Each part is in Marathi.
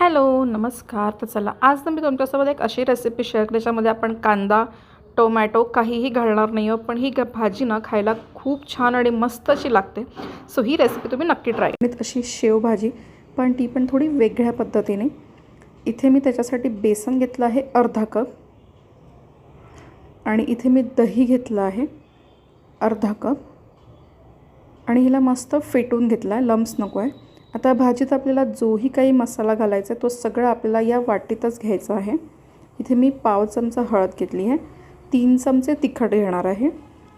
हॅलो नमस्कार. तर चला आज ना मी तुमच्यासोबत एक अशी रेसिपी शेअर केली ज्याच्यामध्ये आपण कांदा टोमॅटो काहीही घालणार नाही आहोत पण ही ग- भाजी ना खायला खूप छान आणि मस्त अशी लागते. सो ही रेसिपी तुम्ही नक्की ट्राय आणि अशी शेवभाजी पण ती पण थोडी वेगळ्या पद्धतीने. इथे मी त्याच्यासाठी बेसन घेतलं आहे अर्धा कप. आणि इथे मी दही घेतलं आहे अर्धा कप. आणि हिला मस्त फेटून घेतला आहे लम्स नको आहे. आता भाजीत आपल्याला जोही काही मसाला घालायचा आहे तो सगळा आपल्याला या वाटीतच घ्यायचा आहे. इथे मी पाव चमचा हळद घेतली आहे. तीन चमचे तिखट घेणार आहे.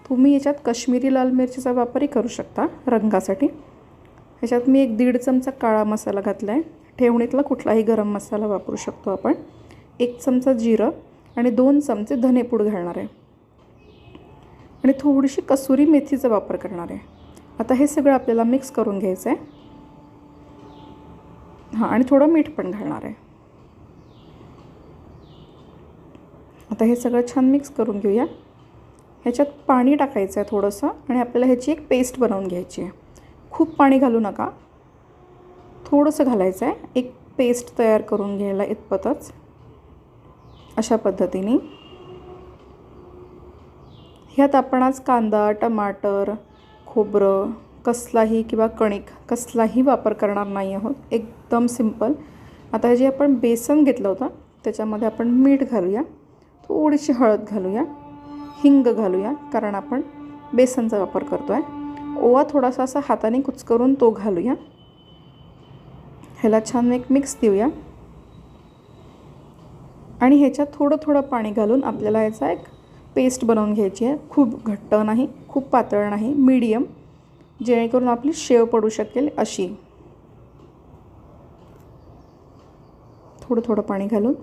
तुम्ही याच्यात कश्मीरी लाल मिरचीचा वापरही करू शकता रंगासाठी. ह्याच्यात मी एक दीड चमचा काळा मसाला घातला आहे ठेवणीतला कुठलाही गरम मसाला वापरू शकतो आपण. एक चमचा जिरं आणि दोन चमचे धनेपूड घालणार आहे. आणि थोडीशी कसुरी मेथीचा वापर करणार आहे. आता हे सगळं आपल्याला मिक्स करून घ्यायचं आहे हां आणि थोडं मीठ पण घालणार आहे. आता हे सगळं छान मिक्स करून घेऊया. ह्याच्यात पाणी टाकायचं आहे थोडंसं आणि आपल्याला ह्याची एक पेस्ट बनवून घ्यायची आहे. खूप पाणी घालू नका. थोडंसं घालायचं आहे. एक पेस्ट तयार करून घ्यायला इतपतच. अशा पद्धतीने. ह्यात आपण आज कांदा टमाटर खोबरं कसलाही किंवा कणिक कसलाही वापर करणार नाही आहोत. एकदम सिंपल. आता हे जे आपण बेसन घेतलं होतं त्याच्यामध्ये आपण मीठ घालूया. थोडीशी हळद घालूया. हिंग घालूया कारण आपण बेसनचा वापर करतो आहे ओवा थोडासा असा हाताने कुचकरून तो घालूया. ह्याला छान एक मिक्स देऊया. आणि ह्याच्यात थोडं थोडं पाणी घालून आपल्याला याचा एक पेस्ट बनवून घ्यायची आहे. खूप घट्ट नाही खूप पातळ नाही मीडियम. जेणेकरून आपली शेव पडू शकेल अशी. थोडं थोडं पाणी घालून.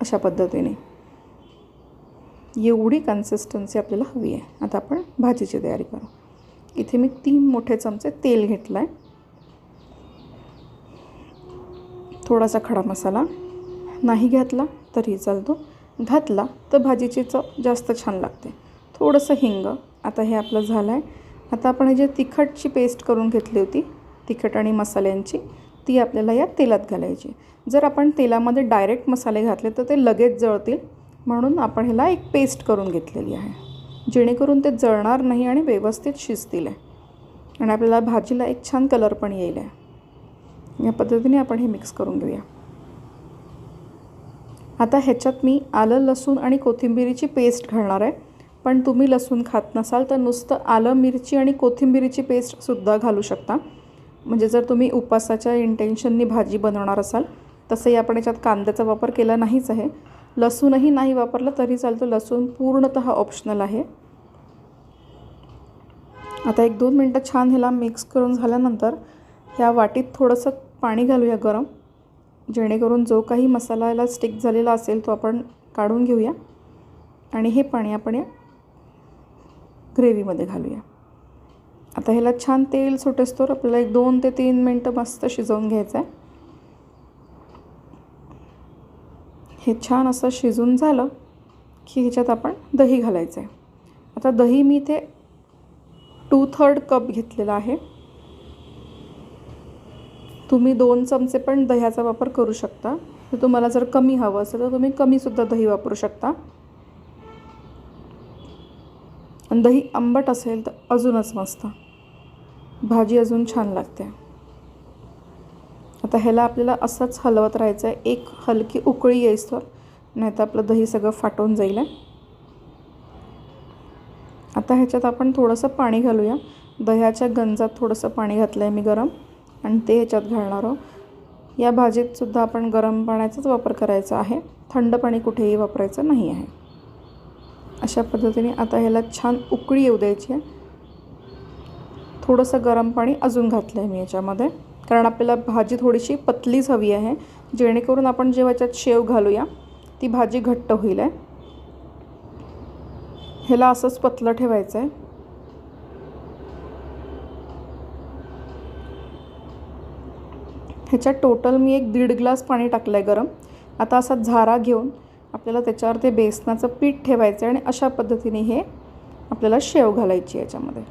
अशा पद्धतीने. एवढी कन्सिस्टन्सी आपल्याला हवी आहे. आता आपण भाजीची तयारी करू. इथे मी तीन मोठे चमचे तेल घेतलं आहे थोडासा खडा मसाला. नाही घातला तरी चालतो. घातला तर भाजीची चव जास्त छान लागते. थोडंसं हिंग आता हे आपलं झालं आहे आता आपण हे जे तिखटची पेस्ट करून घेतली होती तिखट आणि मसाल्यांची ती आपल्याला या तेलात घालायची. जर आपण तेलामध्ये डायरेक्ट मसाले घातले तर ते लगेच जळतील. म्हणून आपण ह्याला एक पेस्ट करून घेतलेली आहे. जेणेकरून ते जळणार नाही आणि व्यवस्थित शिजतील. आहे आणि आपल्याला भाजीला एक छान कलर पण येईल. आहे या पद्धतीने आपण हे मिक्स करून घेऊया. आता ह्याच्यात मी आलं लसूण आणि कोथिंबिरीची पेस्ट घालणार आहे. पण तुम्ही लसूण खात नसाल तर नुसतं आलं मिरची आणि कोथिंबिरीची पेस्टसुद्धा घालू शकता. म्हणजे जर तुम्ही उपासाच्या इंटेन्शननी भाजी बनवणार असाल तसंही आपण याच्यात कांद्याचा वापर केला नाहीच आहे. लसूणही नाही वापरलं तरी चालतो. लसूण पूर्णतः ऑप्शनल आहे. आता एक दोन मिनटं छान ह्याला मिक्स करून झाल्यानंतर ह्या वाटीत थोडंसं पाणी घालूया गरम. जेणेकरून जो काही मसाल्याला स्टिक झालेला असेल तो आपण काढून घेऊया. आणि हे पाणी आपण या ग्रेव्हीमध्ये घालूया. आता ह्याला छान तेल सुटेस्तोर आपल्याला एक दोन ते तीन मिनटं मस्त शिजवून घ्यायचं आहे हे छान असं शिजून झालं की ह्याच्यात आपण दही घालायचं आहे आता दही मी इथे टू थर्ड कप घेतलेला आहे. तुम्ही दोन चमचे पण दह्याचा वापर करू शकता. तर तुम्हाला जर कमी हवं असेल तर तुम्ही कमीसुद्धा दही वापरू शकता. आणि दही आंबट असेल तर अजूनच मस्त. भाजी अजून छान लागते. आता ह्याला आपल्याला असंच हलवत राहायचं आहे एक हलकी उकळी येईस्तोवर नाही तर आपलं दही सगळं फाटून जाईल. आहे आता ह्याच्यात आपण थोडंसं पाणी घालूया. दह्याच्या गंजात थोडंसं पाणी घातलं आहे मी गरम. आणि ते ह्याच्यात घालणार आहोत. या भाजीतसुद्धा आपण गरम पाण्याचाच वापर करायचा आहे. थंड पाणी कुठेही वापरायचं नाही आहे. अशा पद्धतीने आता ह्याला छान उकळी येऊ द्यायची आहे. थोडंसं गरम पाणी अजून घातलं आहे मी याच्यामध्ये कारण आपल्याला भाजी थोडीशी पतलीच हवी आहे. जेणेकरून आपण जेव्हा याच्यात शेव घालूया ती भाजी घट्ट होईल आहे. ह्याला असंच पतलं ठेवायचं आहे ह्याच्यात टोटल मी एक दीड ग्लास पाणी टाकलं आहे गरम. आता असा झारा घेऊन आपल्याला त्याच्यावर ते बेसनाचं पीठ ठेवायचं आहे आणि अशा पद्धतीने हे आपल्याला शेव घालायची याच्यामध्ये.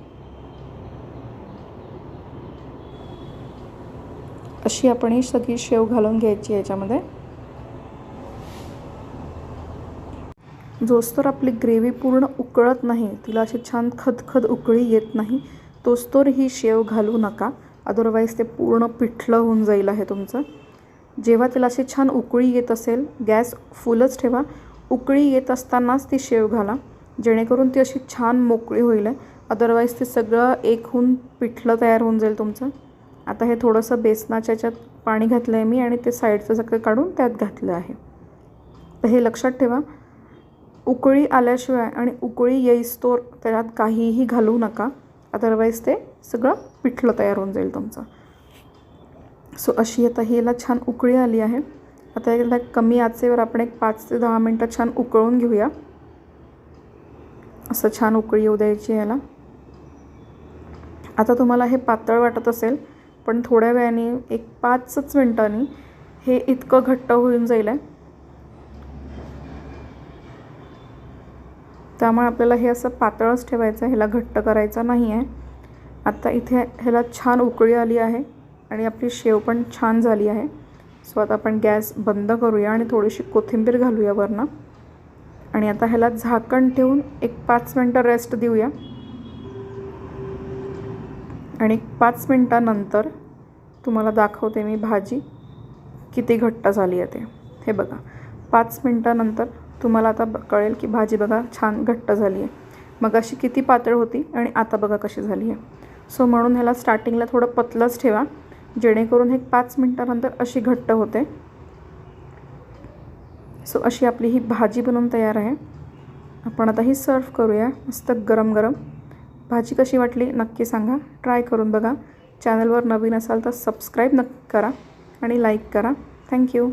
अशी आपण ही सगळी शेव घालून घ्यायची याच्यामध्ये. जोस्तोर आपली ग्रेव्ही पूर्ण उकळत नाही. तिला अशी छान खदखद उकळी येत नाही. तोस्तोर ही शेव घालू नका. अदरवाईज ते पूर्ण पिठलं होऊन जाईल आहे तुमचं. जेव्हा तिला अशी छान उकळी येत असेल गॅस फुलच ठेवा. उकळी येत असतानाच ती शेव घाला. जेणेकरून ती अशी छान मोकळी होईल अदरवाईज ते सगळं एक होऊन पिठलं तयार होऊन जाईल तुमचं. आता हे थोडंसं बेसनाच्या याच्यात पाणी घातलं आहे मी आणि ते साईडचं सगळं काढून त्यात घातलं आहे. तर हे लक्षात ठेवा. उकळी आल्याशिवाय आणि उकळी येईस्तोर त्यात काहीही घालू नका. अदरवाईज ते सगळं पिठलं तयार होऊन जाईल तुमचं. सो अशी आता ही याला छान उकळी आली आहे. आता याला कमी आचेवर आपण एक पाच ते दहा मिनटं छान उकळून घेऊया. असं छान उकळी येऊ द्यायची याला. आता तुम्हाला हे पातळ वाटत असेल पण थोड्या वेळाने एक पाचच मिनटांनी हे इतकं घट्ट होऊन जाईल आहे. त्यामुळे आपल्याला हे असं पातळच ठेवायचं आहे ह्याला घट्ट करायचं नाही आहे. आत्ता इथे ह्याला छान उकळी आली आहे आणि आपली शेव पण छान झाली आहे. सो आता आपण गॅस बंद करूया आणि थोडीशी कोथिंबीर घालूया वरनं. आणि आता ह्याला झाकण ठेवून एक पाच मिनटं रेस्ट देऊया. आणि पाच मिनटानंतर तुम्हाला दाखवते मी भाजी किती घट्ट झाली आहे ते. हे बघा पाच मिनटानंतर तुम्हाला आता कळेल की भाजी बघा छान घट्ट झाली आहे. मग अशी किती पातळ होती आणि आता बघा कशी झाली आहे. सो म्हणून ह्याला स्टार्टिंगला थोडं पतलंच ठेवा जेणेकरून हे पाच मिनटानंतर अशी घट्ट होते. सो अशी आपली ही भाजी बनवून तयार आहे. आपण आता ही सर्व करूया मस्त गरम गरम. भाजी कशी वाटली नक्की सांगा. ट्राय करून बघा. चॅनलवर नवीन असाल तर सबस्क्राईब नक्की करा आणि लाईक करा. थँक्यू